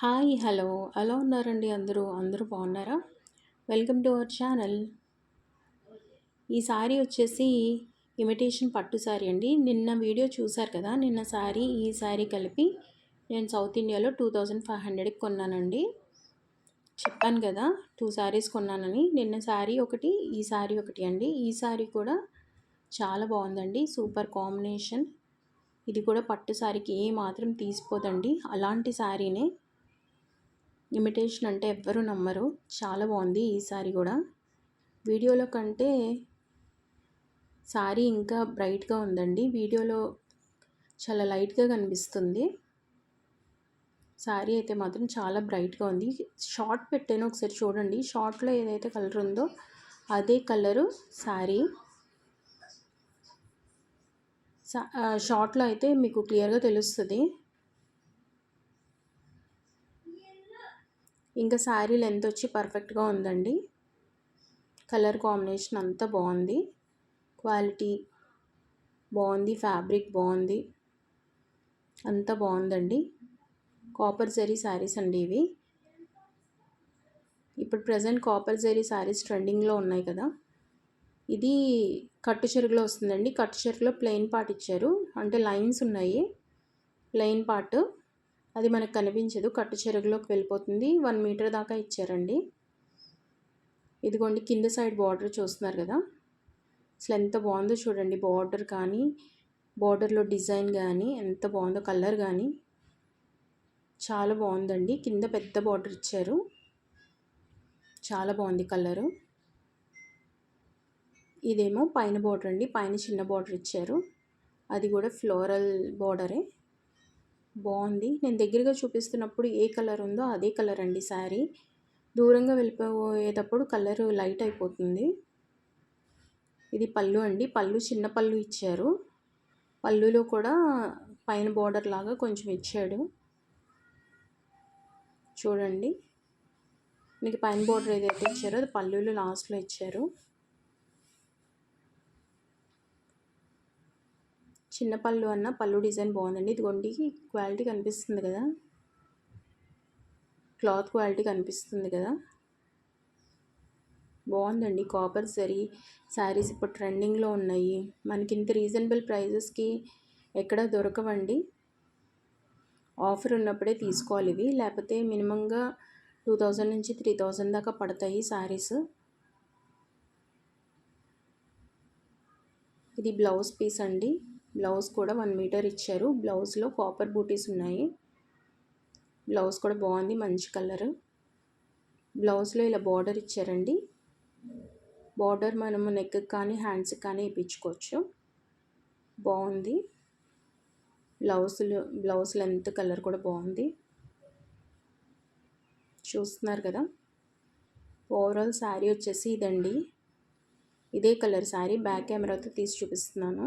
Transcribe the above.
Hi hello. ఎలా ఉన్నారండి అందరూ? అందరూ బాగున్నారా? Welcome to our channel. ఈ శారీ వచ్చేసి ఇమిటేషన్ పట్టు శారీ అండి. నిన్న వీడియో చూశారు కదా నిన్న శారీ ఈ శారీ కలిపి నేను సౌత్ ఇండియాలో టూ థౌజండ్ ఫైవ్ హండ్రెడ్కి కొన్నానండి. చెప్పాను కదా టూ శారీస్ కొన్నానని. నిన్న శారీ ఒకటి ఈ శారీ ఒకటి అండి. ఈ శారీ కూడా చాలా బాగుందండి. Super combination. ఇది కూడా పట్టు శారీకి ఏ మాత్రం తీసిపోదండి. అలాంటి శారీనే ఇమిటేషన్ అంటే ఎవ్వరు నమ్మరు. చాలా బాగుంది ఈ సారీ కూడా. వీడియోలో కంటే శారీ ఇంకా బ్రైట్గా ఉందండి. వీడియోలో చాలా లైట్గా కనిపిస్తుంది. శారీ అయితే మాత్రం చాలా బ్రైట్గా ఉంది. షార్ట్ పెట్టాను ఒకసారి చూడండి. షార్ట్లో ఏదైతే కలర్ ఉందో అదే కలరు శారీ షార్ట్లో అయితే మీకు క్లియర్గా తెలుస్తుంది. ఇంకా శారీ లెంత్ వచ్చి పర్ఫెక్ట్గా ఉందండి. కలర్ కాంబినేషన్ అంతా బాగుంది. క్వాలిటీ బాగుంది ఫ్యాబ్రిక్ బాగుంది. అంతా బాగుందండి. కాపర్ జరీ శారీస్ అండి ఇవి. ఇప్పుడు ప్రజెంట్ కాపర్ జరీ శారీస్ ట్రెండింగ్లో ఉన్నాయి కదా. ఇది కట్టు చెరుగులో వస్తుందండి. కట్టు చెరుగులో ప్లెయిన్ పార్ట్ ఇచ్చారు. అంటే లైన్స్ ఉన్నాయి. Plain part. అది మనకు కనిపించదు. కట్టు చెరుగులోకి వెళ్ళిపోతుంది. వన్ మీటర్ దాకా ఇచ్చారండి. ఇదిగోండి కింద సైడ్ బార్డర్ చూస్తున్నారు కదా. అసలు ఎంత బాగుందో చూడండి. బార్డర్ కానీ బార్డర్లో డిజైన్ కానీ ఎంత బాగుందో కలర్ కానీ చాలా బాగుందండి. కింద పెద్ద బార్డర్ ఇచ్చారు. చాలా బాగుంది కలరు. ఇదేమో పైన బార్డర్ అండి. పైన చిన్న బార్డర్ ఇచ్చారు. అది కూడా ఫ్లోరల్ బార్డరే. బాగుంది. నేను దగ్గరగా చూపిస్తున్నప్పుడు ఏ కలర్ ఉందో అదే కలర్ అండి శారీ. దూరంగా వెళ్ళిపోయేటప్పుడు కలర్ లైట్ అయిపోతుంది. ఇది పళ్ళు అండి. పళ్ళు చిన్న పళ్ళు ఇచ్చారు. పళ్ళులో కూడా పైన బార్డర్ లాగా కొంచెం ఇచ్చాడు. చూడండి. మీకు పైన బార్డర్ ఏదైతే ఇచ్చారో అది పళ్ళులో లాస్ట్లో ఇచ్చారు. చిన్న పళ్ళు అన్న పళ్ళు డిజైన్ బాగుందండి. ఇదిగోండి క్వాలిటీ కనిపిస్తుంది కదా. క్లాత్ క్వాలిటీ కనిపిస్తుంది కదా. బాగుందండి. కాపర్ సరీ శారీస్ ఇప్పుడు ట్రెండింగ్లో ఉన్నాయి. మనకి ఇంత రీజనబుల్ ప్రైజెస్కి ఎక్కడ దొరకవండి. ఆఫర్ ఉన్నప్పుడే తీసుకోవాలి ఇవి. లేకపోతే మినిమంగా టూ థౌజండ్ నుంచి త్రీ థౌజండ్ దాకా పడతాయి శారీస్. ఇది బ్లౌజ్ పీస్ అండి. బ్లౌజ్ కూడా వన్ మీటర్ ఇచ్చారు. బ్లౌజ్లో కాపర్ బూటీస్ ఉన్నాయి. బ్లౌజ్ కూడా బాగుంది మంచి కలర్. బ్లౌజ్లో ఇలా బార్డర్ ఇచ్చారండి. బార్డర్ మనము నెక్ కానీ హ్యాండ్స్కి కానీ ఇప్పించుకోవచ్చు బాగుంది. బ్లౌజులు బ్లౌజ్ లెంత్ కలర్ కూడా బాగుంది. చూస్తున్నారు కదా? ఓవరాల్ శారీ వచ్చేసి ఇదండి. ఇదే కలర్ శారీ బ్యాక్ కెమెరాతో తీసి చూపిస్తున్నాను.